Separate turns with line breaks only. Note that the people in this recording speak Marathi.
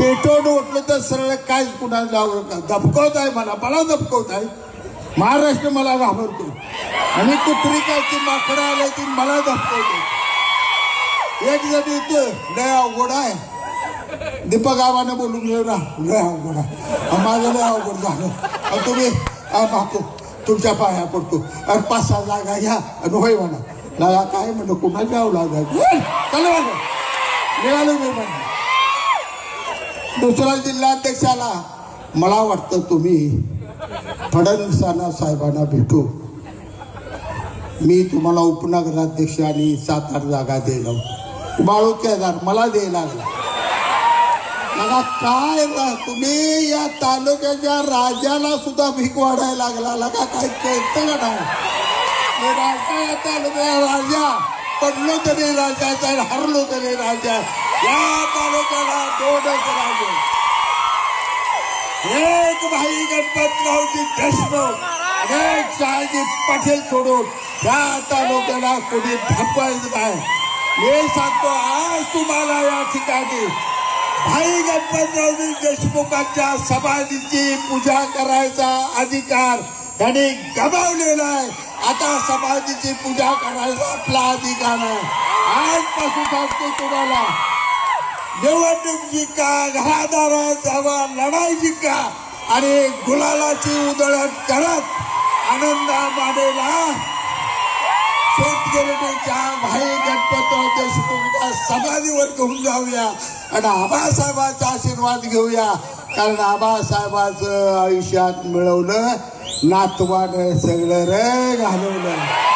पेटवून उठलं तर सरळ काय कुणाला जाऊ धपकवत आहे मला मला धपकवत आहे. महाराष्ट्र मला घाबरतो. आणि कुत्री काय ती माकडं आलं ती मला धपकवते. एक जण इथं लय अवघड आहे. दीपक गावाने बोलून घेऊ ना लय अवघड आहे. माझं लय अवघड झालं. तुम्ही अहो, तुमच्या पाया पडतो. आणि पाच सहा जागा घ्या आणि होय म्हणा. काय म्हणलं कुणाच्या जाऊ लागत चला निघालो मी म्हणा. दुसरा जिल्हाध्यक्षाला मला वाटतं तुम्ही फडणवीसांना साहेबांना भेटू. मी तुम्हाला उपनगराध्यक्ष आणि सात आठ जागा द्यायला बाळू मला द्यायला लागला. मला काय तुम्ही या तालुक्याच्या राजाला सुद्धा भीक वाढायला लागला. लगा काय कळतं का नाही राजा या तालुक्या राजा. पडलो तरी राजा आणि हरलो तरी राजा. या तालुक्याला दोनच राजे एक भाई गणपतरावजी देशमुख आणि एक शहाजी पाटील सोडून या तालुक्याला कोणी धपायचं नाही. मी सांगतो आज तुम्हाला या ठिकाणी भाई गणपतरावजी देशमुखांच्या समाधीची पूजा करायचा अधिकार त्यांनी गमावलेला आहे. आता समाधीची पूजा करायचा आपला अधिकार आहे. आजपासून सांगतो तुम्हाला निवडणूक जिंका घरादारात जावा लढाई जिंका आणि गुलालाची उधळण करत आनंदा मानेला. शेतकऱ्यांच्या भाई गणपतराव देशमुखच्या समाधीवर घेऊन जाऊया आणि आबासाहेबांचा आशीर्वाद घेऊया. कारण आबासाहेबाचं आयुष्यात मिळवलं नातवानं सगळं रे घालवलं.